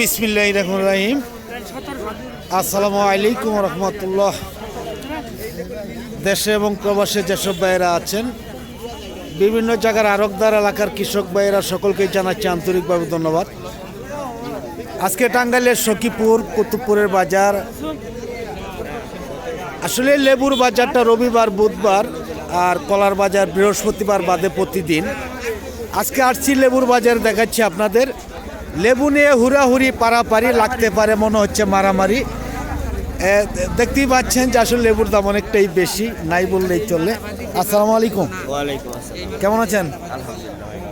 বিসমিল্লাহ রহমান রাহিম। আসসালামু আলাইকুম রহমতুল্লাহ। দেশে এবং প্রবাসে যেসব ভাইয়েরা আছেন, বিভিন্ন জায়গার আরকদার এলাকার কৃষক ভাইয়েরা সকলকে জানাচ্ছি আন্তরিকভাবে ধন্যবাদ। আজকে টাঙ্গাইলের সখীপুর, কুতুবপুরের বাজার। আসলে লেবুর বাজারটা রবিবার, বুধবার আর কলার বাজার বৃহস্পতিবার বাদে প্রতিদিন। আজকে আসছি লেবুর বাজার দেখাচ্ছি আপনাদের। লেবু নিয়ে হুড়াহুড়ি পারাপারি লাগতে পারে মনে হচ্ছে মারামারি। দেখতেই পাচ্ছেন যে আসলে লেবুর দাম অনেকটাই বেশি নাই বললেই চলে। আসসালামু আলাইকুম। কেমন আছেন?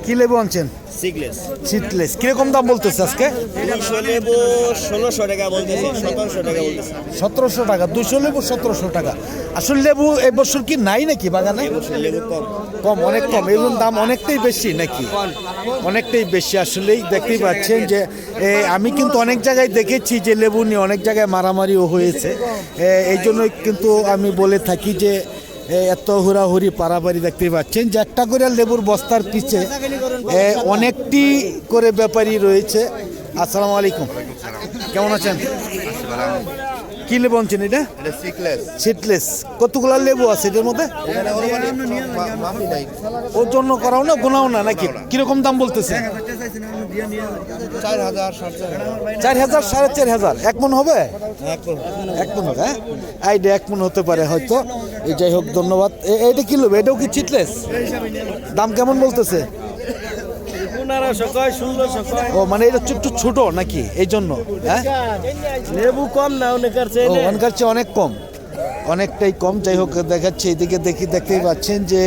কি লেবু আনছেন? সিগলেস সিটলেস কীরকম দাম বলতেছে আজকে? লেবু ষোলোশো টাকা বলতেছে সতেরোশো টাকা বলতেছে। সতেরোশো টাকা দুশো লেবু সতেরোশো টাকা। আসলে লেবু এবছর কি নাই নাকি বাগানে? লেবু কম। কম অনেক কম। এগুলোর দাম অনেকটাই বেশি নাকি? অনেকটাই বেশি। আসলেই দেখতেই পাচ্ছেন যে আমি কিন্তু অনেক জায়গায় দেখেছি যে লেবু নিয়ে অনেক জায়গায় মারামারিও হয়েছে। এই জন্যই কিন্তু আমি বলে থাকি যে এত হুড়াহুড়ি পারাপারি দেখতে পাচ্ছেন, যে একটা করে লেবুর বস্তার পিছে অনেকটি করে ব্যাপারী রয়েছে। আসসালামু আলাইকুম। কেমন আছেন? কি লেবু আনছেন এটা? সিটলেস কতগুলো লেবু আছে এটার মধ্যে? ওর জন্য করাও না, গোনাও না নাকি? কীরকম দাম বলতেছে? চার হাজার সাড়ে চার হাজার। এক মন হবে? এক মন হবে হ্যাঁ? আইডে এক মন হতে পারে হয়তো। এই যাই হোক ধন্যবাদ। এইটা কি নেবে এটাও কি চিটলেস দাম কেমন বলতেছে? ও মানে এটা একটু ছোট নাকি? এই জন্য হ্যাঁ? লেবু কম না অনেকের চেয়ে অনেক কম। অনেকটাই কম। যাই হোক দেখাচ্ছে এদিকে দেখি দেখতেই পাচ্ছেন যে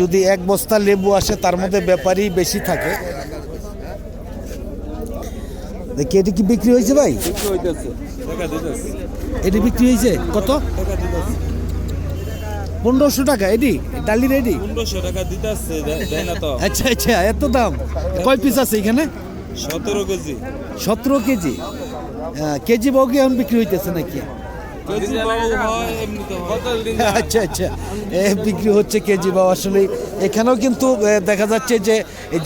যদি এক বস্তা লেবু আসে তার মধ্যে ব্যাপারই বেশি থাকে। দেখি এটি কি বিক্রি হয়েছে ভাই? এটা বিক্রি হয়েছে? কত? পনেরোশো টাকা এটি ডালি রেডি পনেরোশো টাকা দিতে আসছে দেয় না তো। আচ্ছা আচ্ছা এত দাম? কয় পিস আছে এখানে? সতেরো কেজি। সতেরো কেজি? আহ, কেজি বাউ কি এখন বিক্রি হইতেছে নাকি? হয় হয়। আচ্ছা আচ্ছা বিক্রি হচ্ছে কেজি বা আসলে এখানেও কিন্তু দেখা যাচ্ছে যে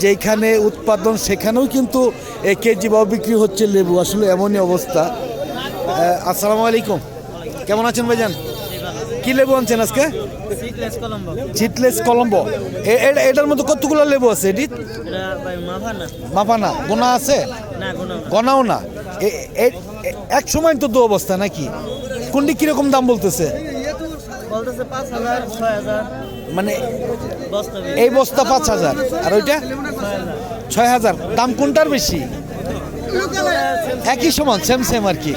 যেখানে উৎপাদন সেখানেও কিন্তু কেজি বা বিক্রি হচ্ছে লেবু। আসলে এমনই অবস্থা। আসসালামু আলাইকুম। কেমন আছেন ভাইজান? কি লেবু আনছেন আজকে? চিটলেস কলম্বো এটার মধ্যে কতগুলো লেবু আছে এটি এটা মাফা না গোনা আছে? গনাও না। এক সময় তো দু অবস্থা নাকি? কোনটি কীরকম দাম বলতেছে? মানে এই বস্তা পাঁচ হাজার। আর ওইটা? ছয় হাজার। দাম কোনটার বেশি? একই সমান সেম সেম আর কি।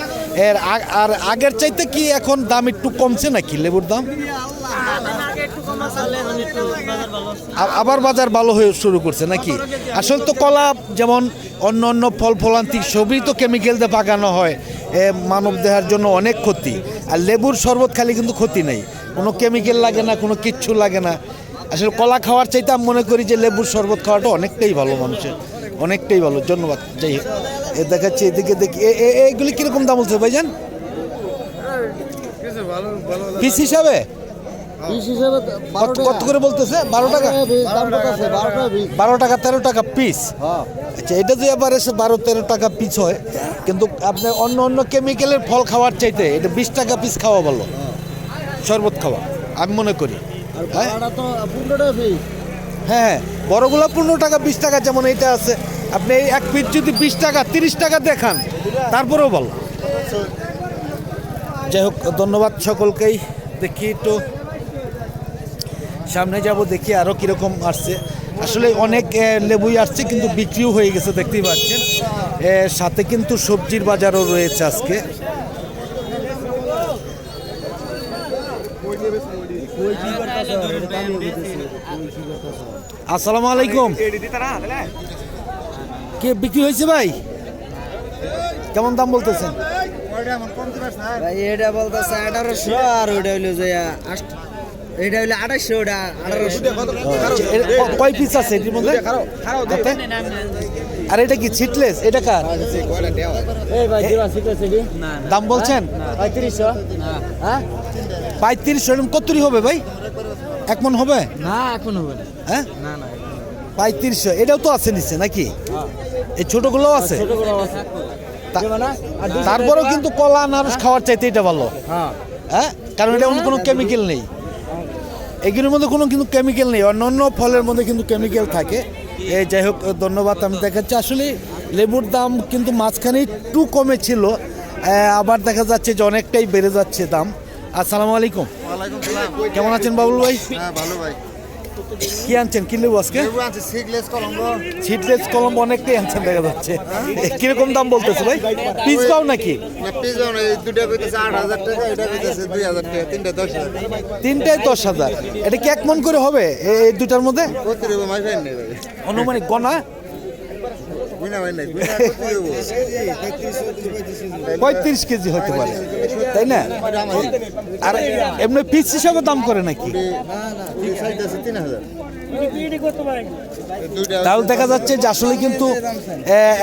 এর আর আগের চাইতে কি এখন দাম একটু কমছে নাকি লেবুর দাম আগে একটু কম আসলে এখন একটু বাজার ভালো আছে। আ- আবার বাজার ভালো হয়ে শুরু করছে নাকি? আসলে তো কলা যেমন অন্য অন্য ফল ফলান্তি সবই তো কেমিক্যাল দিয়ে পাকানো হয়। এ মানব দেহার জন্য অনেক ক্ষতি। আর লেবুর শরবত খালি কিন্তু ক্ষতি নেই। কোনো কেমিক্যাল লাগে না কোনো কিচ্ছু লাগে না। আসলে কলা খাওয়ার চাইতে আমি মনে করি যে লেবুর শরবত খাওয়াটা অনেকটাই ভালো মানুষের। অনেকটাই ভালো। ধন্যবাদ। যাই হোক এ দেখাচ্ছি এদিকে দেখি। এ- এ- এইগুলি কীরকম দাম বলছে ভাইজান? পিস হিসাবে? কত কত করে বলতেছে? বারো টাকা? বারো টাকা তেরো টাকা পিস আচ্ছা এটা যদি আবার এসে বারো তেরো টাকা পিস হয় কিন্তু আপনি অন্য অন্য কেমিক্যালের ফল খাওয়ার চাইতে এটা বিশ টাকা পিস খাওয়া ভালো। শরবত খাওয়া আমি মনে করি। হ্যাঁ? হ্যাঁ বড়গুলো পনেরো টাকা বিশ টাকা যেমন এটা আছে আপনি এই এক পিস যদি বিশ টাকা তিরিশ টাকা দেখান তারপরেও ভালো। যাই হোক ধন্যবাদ সকলকেই। দেখি একটু সামনে যাব দেখি আরও কীরকম আসছে। আসলে অনেক লেবুই আসছে, কিন্তু বিক্রিও হয়ে গেছে, দেখতেই পাচ্ছেন। সাথে কিন্তু সবজির বাজারও রয়েছে আজকে। আসসালামু আলাইকুম। কে, বিক্রি হয়েছে ভাই? কেমন দাম বলতেছেন? এটা বলতেছে এটা আঠাশশো ওটা এর ক- কয় পিস আছে এটির মধ্যে? আর এটা কি ছিটলেস এটা কার? না দাম বলছেন? পঁয়ত্রিশশো। হ্যাঁ? পঁয়ত্রিশশো এরকম কতরি হবে ভাই? এক মন হবে? না এখন হবে না। হ্যাঁ? না না পঁয়ত্রিশশো এটাও তো আছে নিচে নাকি? এই ছোটগুলোও আছে? ছোট করে আছে তারপরেও কিন্তু কলা আনারস খাওয়ার চাইতে এটা ভালো। হ্যাঁ। কারণ এটা মধ্যে কোনো কেমিক্যাল নেই। এগুলোর মধ্যে কোনো কিন্তু কেমিক্যাল নেই অন্য অন্য ফলের মধ্যে কিন্তু কেমিক্যাল থাকে। এই যাই হোক ধন্যবাদ আমি দেখাচ্ছি। আসলে লেবুর দাম কিন্তু মাঝখানে একটু কমে ছিল আবার দেখা যাচ্ছে যে অনেকটাই বেড়ে যাচ্ছে দাম। আসসালামু আলাইকুম। কেমন আছেন বাবুল ভাই? হ্যাঁ ভালো ভাই। কি আনছেন? কি লেবু আজকে? সিডলেস কলম অনেকটাই আনছেন দেখা যাচ্ছে। কীরকম দাম বলতেছে ভাই? পিস পাও নাকি? না পিজন এই দুটা কইতেছে আট হাজার টাকা দুই হাজার টাকা তিনটা দশ হাজার তিনটায় দশ হাজার। এটা কি এক মন করে হবে এই দুটার মধ্যে? অনুমানিক গনা বুঝনা ভাই নাই বুঝনা কত দেবো পঁয়ত্রিশ কেজি হতে পারে তাই না আর এমনি পিস হিসাবে দাম করে নাকি তাহলে দেখা যাচ্ছে যে আসলে কিন্তু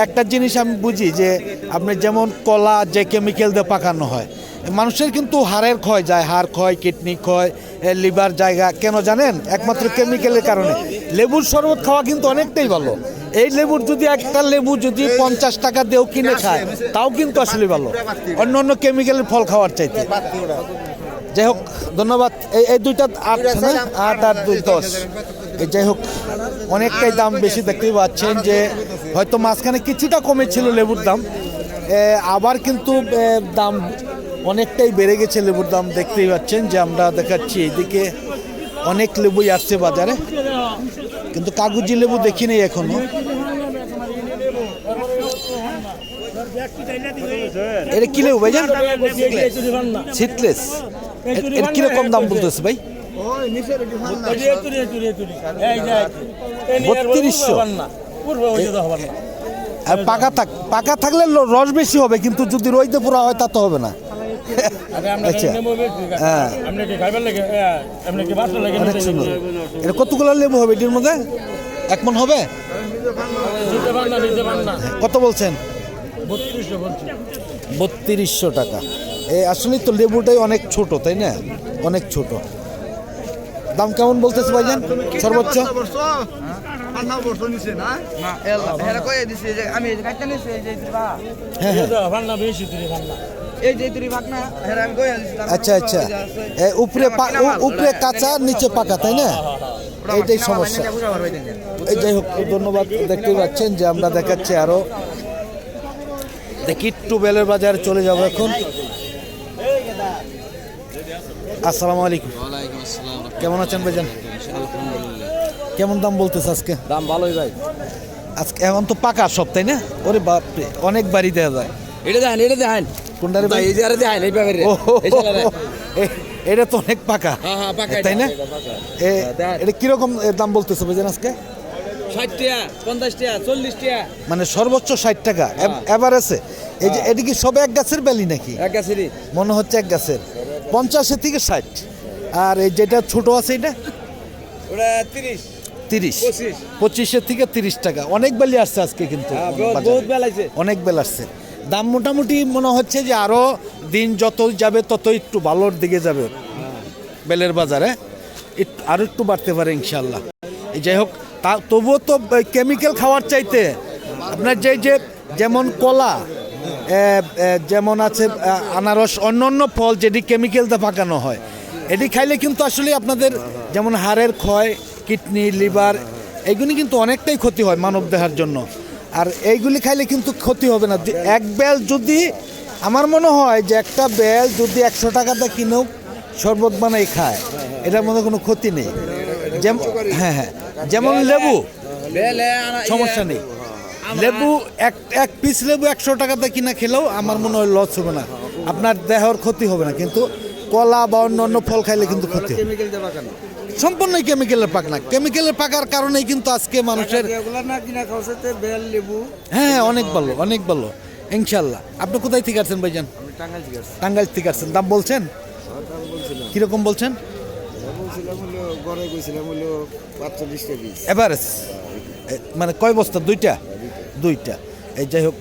একটা জিনিস আমি বুঝি যে আপনি যেমন কলা যে কেমিক্যাল দিয়ে পাকানো হয় মানুষের কিন্তু হাড়ের ক্ষয় যায় হাড় ক্ষয় কিডনি ক্ষয় লিভার জায়গা কেন জানেন একমাত্র কেমিক্যালের কারণে লেবুর শরবত খাওয়া কিন্তু অনেকটাই ভালো এই লেবুর যদি একটা লেবু যদি পঞ্চাশ টাকা দিয়েও কিনে খায়, তাও কিন্তু আসলে ভালো। অন্য অন্য কেমিক্যালের ফল খাওয়ার চাইতে। যাই হোক, ধন্যবাদ। এই এই দুইটা আট আট আট, দুই, দশ। যাই হোক, অনেকটাই দাম বেশি দেখতেই পাচ্ছেন যে হয়তো মাঝখানে কিছুটা কমেছিল লেবুর দাম। আবার কিন্তু দাম অনেকটাই বেড়ে গেছে লেবুর দাম দেখতেই পাচ্ছেন যে আমরা দেখাচ্ছি। এইদিকে অনেক লেবুই আসছে বাজারে। কিন্তু কাগজি লেবু দেখি নেই এখনও। এটা কি লেবু ভাইজান? সিটলেস এর কীরকম দাম বলতেছে ভাই? বত্রিশশো। আর পাকা থাক পাকা থাকলে রস বেশি হবে, কিন্তু যদি রইতে পুরা হয় তা তো হবে না। আচ্ছা। হ্যাঁ। অনেক সুন্দর। এটা কতগুলো লেবু হবে এটির মধ্যে? এক মন হবে? কত বলছেন? বত্রিশশো টাকা। এ আসলে তো লেবুটাই অনেক ছোট তাই না? অনেক ছোট। দাম কেমন বলতেছে ভাইজান? সর্বোচ্চ? হ্যাঁ হ্যাঁ। এই যে হেরা আচ্ছা আচ্ছা। এ, উপরে উপরে কাঁচা নিচে পাকা তাই না? এইটাই সমস্যা। এই যাই হোক ধন্যবাদ দেখতে পাচ্ছেন যে আমরা দেখাচ্ছি আরও। দেখি একটু বেলের বাজারে চলে যাব এখন। আসসালামু আলাইকুম। কেমন আছেন ভাইজান? কেমন দাম বলতেছে আজকে? দাম ভালোই ভাই। আজকে এখন তো পাকা সব তাই না? ওরে বাপরে অনেক বাড়ি দেওয়া যায়। এটা দেখেন এটা দেখেন। কোনটারে ভাই? এই যে আরে ব্যাপারে ও, এটা তো অনেক পাকা। হ্যাঁ হ্যাঁ পাকা তাই না? এটা কীরকম দাম বলতেছে ভাইজান আজকে? মানে সর্বোচ্চ ষাট টাকা। এভারেজে এই যে এটা কি সব এক গাছের বেলি নাকি? এক গাছেরই। মনে হচ্ছে এক গাছের। পঞ্চাশের থেকে ষাট। আর এই যেটা ছোট আছে এটা? ওটা তিরিশ। তিরিশ। পঁচিশের থেকে তিরিশ টাকা। অনেক বেলি আসছে আজকে কিন্তু অনেক বেল আসছে। দাম মোটামুটি মনে হচ্ছে যে আরও দিন যত যাবে তত একটু ভালোর দিকে যাবে। বেলের বাজারে একটু আরও একটু বাড়তে পারে ইনশাল্লাহ যাই হোক, তা তবুও তো কেমিক্যাল খাওয়ার চাইতে আপনার যে যে যেমন কলা যেমন আছে আনারস, অন্য অন্য ফল যেটি কেমিক্যালতে পাকানো হয়, এটি খাইলে কিন্তু আসলে আপনাদের যেমন হাড়ের ক্ষয় কিডনি লিভার এগুলি কিন্তু অনেকটাই ক্ষতি হয় মানব দেহার জন্য। আর এইগুলি খাইলে কিন্তু ক্ষতি হবে না। এক বেল যদি, আমার মনে হয় যে একটা বেল যদি একশো টাকাতে কিনেও শরবত বানাই খায়, এটার মধ্যে কোনো ক্ষতি নেই। যেমন হ্যাঁ হ্যাঁ। যেমন লেবু, সমস্যা নেই। লেবু এক এক পিস লেবু একশো টাকাতে কিনা খেলেও আমার মনে হয় লস হবে না। আপনার দেহর ক্ষতি হবে না, কিন্তু কলা বা অন্য অন্য ফল খাইলে কিন্তু ক্ষতি সম্পূর্ণই কেমিক্যালের পাক না। কেমিক্যালের পাকার কারণেই কিন্তু আজকে মানুষের লেবু। হ্যাঁ অনেক ভালো অনেক ভালো। ইনশাল্লাহ আপনি কোথায় থেকে আসছেন ভাইজান? টাঙ্গাইল থেকে আসছেন। দাম বলছেন? কীরকম বলছেন? এভারেজ? মানে কয় বস্তা? দুইটা? দুইটা। এই যাই হোক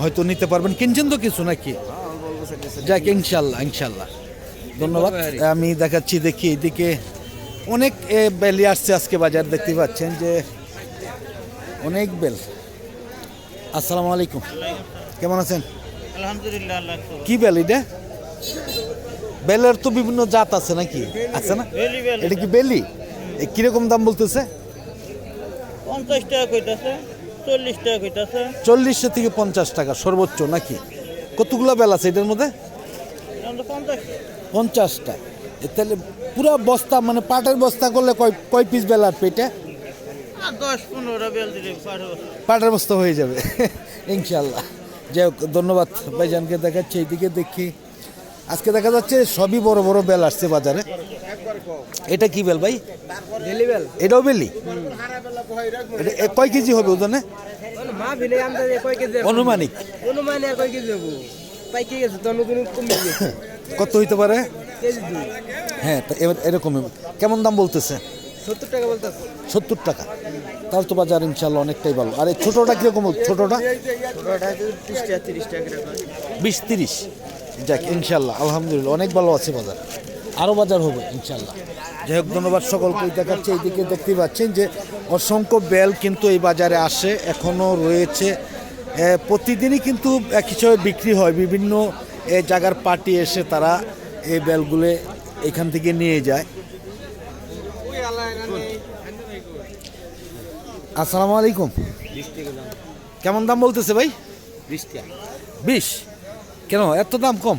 হয়তো নিতে পারবেন। কিনছেন তো কিছু নাকি? যাক ইনশাল্লাহ ইনশাল্লাহ ধন্যবাদ। আমি দেখাচ্ছি দেখি এদিকে অনেক বেলি আসছে আজকে বাজার দেখতে পাচ্ছেন যে অনেক বেল। আসসালামু আলাইকুম। কেমন আছেন? আলহামদুলিল্লাহ কি বেল এটা? বেলের তো বিভিন্ন জাত আছে নাকি? আছে না? এটা কি বেলি? কীরকম দাম বলতেছে? পঞ্চাশ টাকা কইতাছে চল্লিশ টাকা কইতাছে। চল্লিশশো থেকে পঞ্চাশ টাকা সর্বোচ্চ নাকি? কতগুলো বেল আছে এটার মধ্যে? পঞ্চাশটা। তাহলে পুরো বস্তা মানে পাটের বস্তা করলে কয় কয় পিস পেটে বেল দিলে পাঠে পাটের বস্তা হয়ে যাবে। ইনশাল্লাহ যাই হোক ধন্যবাদ ভাইজানকে দেখাচ্ছি এইদিকে দেখি। আজকে দেখা যাচ্ছে সবই বড় বড় বেল আসছে বাজারে। এটা কি বেল ভাই? ডেলি বেল। এটাও বেলি? কয় কেজি হবে ওজনে? মা ভিলে আনতে কয় কেজি অনুমানিক। কত হইতে পারে? হ্যাঁ তো এবার এরকম। কেমন দাম বলতেছে? সত্তর টাকা বলতেছে। সত্তর টাকা। তাহলে তো বাজার ইনশাল্লাহ অনেকটাই ভালো। আর এই ছোটোটা কীরকম ছোটোটা? বিশ তিরিশ। যাক ইনশাল্লাহ আলহামদুলিল্লাহ অনেক ভালো আছে বাজার। আরও বাজার হবে ইনশাল্লাহ যাই হোক ধন্যবাদ সকলকে। দেখাচ্ছে এইদিকে দেখতে পাচ্ছেন যে অসংখ্য বেল কিন্তু এই বাজারে আসে এখনও রয়েছে। প্রতিদিনই কিন্তু এক হিসাবে বিক্রি হয়। বিভিন্ন এ, জায়গার পার্টি এসে তারা এই বেলগুলো এখান থেকে নিয়ে যায়। আসসালামু আলাইকুম। কেমন দাম বলতেছে ভাই? বিশ। কেন? এত দাম কম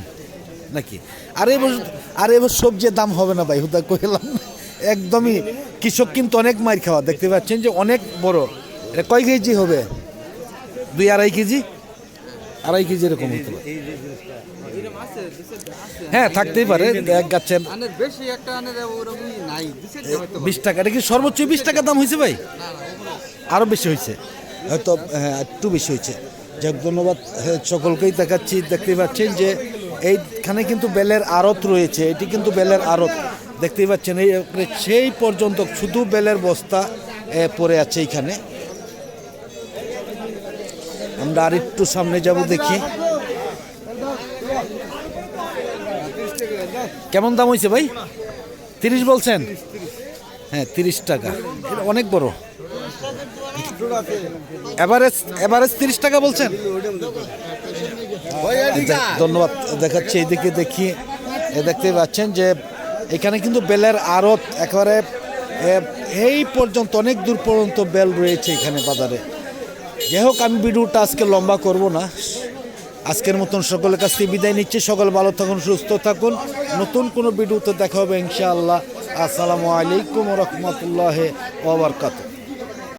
নাকি? আর এবার আর এবার সবজির দাম হবে না ভাই, হুদা কইলাম। একদমই কৃষক কিন্তু অনেক মার খাওয়া। দেখতে পাচ্ছেন যে অনেক বড়। এটা কয় কেজি হবে? দুই আড়াই কেজি? আড়াই কেজি এরকম হতে পারে। হ্যাঁ থাকতেই পারে এক গাছের বেশি টাকা এটা কি সর্বোচ্চ বিশ টাকা দাম হয়েছে ভাই? আরও বেশি হয়েছে। হয়তো হ্যাঁ একটু বেশি হয়েছে। যাক ধন্যবাদ হ্যাঁ, সকলকেই দেখাচ্ছি দেখতে পাচ্ছেন যে এইখানে কিন্তু বেলের আড়ত রয়েছে এটি কিন্তু বেলের আড়ত। দেখতেই পাচ্ছেন এই সেই পর্যন্ত শুধু বেলের বস্তা পড়ে আছে এইখানে। আমরা আর একটু সামনে যাব দেখি। কেমন দাম হয়েছে ভাই? তিরিশ বলছেন? হ্যাঁ তিরিশ টাকা। অনেক বড়। এভারেজ তিরিশ টাকা বলছেন? ধন্যবাদ। দেখাচ্ছি এইদিকে দেখি। এ দেখতে পাচ্ছেন যে এখানে কিন্তু বেলের আড়ত একেবারে এই পর্যন্ত, অনেক দূর পর্যন্ত বেল রয়েছে এখানে বাজারে। যাই হোক, আমি ভিডিওটা আজকে লম্বা করব না। আজকের মতন সকলের কাছ থেকে বিদায় নিচ্ছি। সকল ভালো থাকুন, সুস্থ থাকুন। নতুন কোনো ভিডিওতে দেখা হবে ইনশাআল্লাহ। আসসালামু আলাইকুম রহমতুল্লাহ ওবরকাত